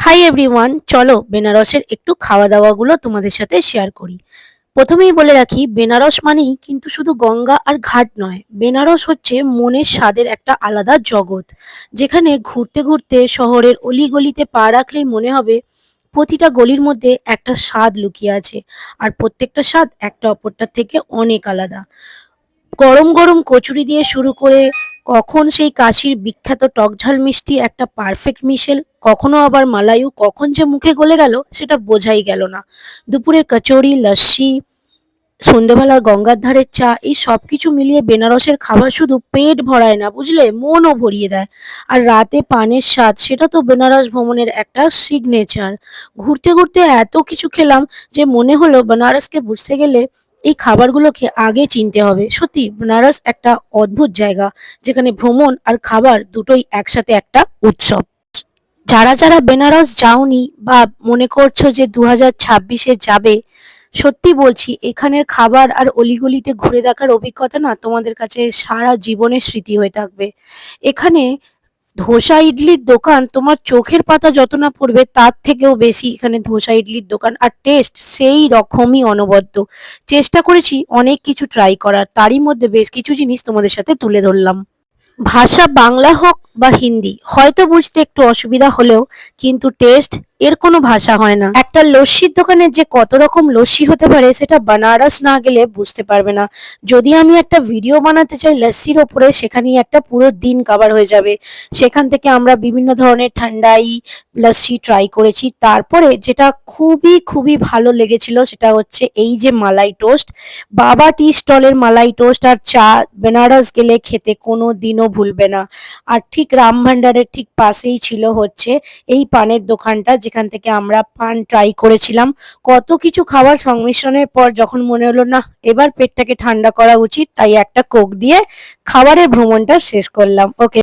Hi everyone চলো বেনারসের একটু খাওয়া দাওয়াগুলো তোমাদের সাথে শেয়ার করি। প্রথমেই বলে রাখি, বেনারস মানেই কিন্তু শুধু গঙ্গা আর ঘাট নয়, বেনারস হচ্ছে মনের স্বাদের একটা আলাদা জগৎ। যেখানে ঘুরতে ঘুরতে শহরের অলিগলিতে পা রাখলেই মনে হবে প্রতিটা গলির মধ্যে একটা স্বাদ লুকিয়ে আছে, আর প্রত্যেকটা স্বাদ একটা অপরটার থেকে অনেক আলাদা। গরম গরম কচুরি দিয়ে শুরু করে কখন সেই কাশির বিখ্যাত টকঝাল মিষ্টি একটা পারফেক্ট মিশেল, কখনো আবার মালাইও, কখন যে মুখে গলে গেল সেটা বোঝাই গেল না। দুপুরের কচুরি, লস্যি, সন্ধেবেলার গঙ্গার ধারের চা, এই সব কিছু মিলিয়ে বেনারসের খাবার শুধু পেট ভরায় না, বুঝলে? মনও ভরিয়ে দেয়। আর রাতে পানের স্বাদ, সেটা তো বেনারস ভ্রমণের একটা সিগনেচার ঘুরতে ঘুরতে এত কিছু খেলাম যে মনে হলো বেনারসকে বুঝতে গেলে এই খাবারগুলোকে আগে চিনতে হবে। সত্যি, বেনারস একটা অদ্ভুত জায়গা, যেখানে ভ্রমণ আর খাবার দুটোই একসাথে একটা উৎসব। যারা যারা বেনারস যাওনি বা মনে করছ যে দু হাজার ছাব্বিশে যাবে, সত্যি বলছি, এখানের খাবার আর অলিগলিতে ঘুরে দেখার অভিজ্ঞতা না তোমাদের কাছে সারা জীবনের স্মৃতি হয়ে থাকবে। এখানে ধোসা ইডলির দোকান, তোমার চোখের পাতা যত না পড়বে, তার থেকেও বেশি এখানে ধোসা ইডলির দোকান। আর টেস্ট সেই রকমই অনবদ্য। চেষ্টা করেছি অনেক কিছু ট্রাই করার। তারই মধ্যে বেশ কিছু জিনিস তোমাদের সাথে তুলে ধরলাম। ভাষা বাংলা হোক বা হিন্দি, হয়তো বুঝতে একটু অসুবিধা হলেও, কিন্তু টেস্ট এর কোনো ভাষা হয় না। একটা লস্যির দোকানে যে কত রকম লস্যি হতে পারে, সেটা বানারস না গেলে বুঝতে পারবে না। যদি আমি একটা ভিডিও বানাতে চাই লস্যির ওপরে, সেখানেই একটা পুরো দিন কাভার হয়ে যাবে। সেখান থেকে আমরা বিভিন্ন ধরনের ঠান্ডাই লস্যি ট্রাই করেছি। তারপরে যেটা খুবই খুবই ভালো লেগেছিল, সেটা হচ্ছে এই যে মালাই টোস্ট বাবা টি স্টলের মালাই টোস্ট আর চা বেনারস গেলে খেতে কোনো দিনও ভুলবে না। আর ঠিক রাম ভান্ডারের ঠিক পাশেই ছিল হচ্ছে এই পানের দোকানটা যেখান থেকে আমরা পান ট্রাই করেছিলাম। কত কিছু খাবার সংমিশ্রণের পর যখন মনে হলো না এবার পেটটাকে ঠান্ডা করা উচিত, তাই একটা কোক দিয়ে খাবারের ভ্রমণটা শেষ করলাম। ওকে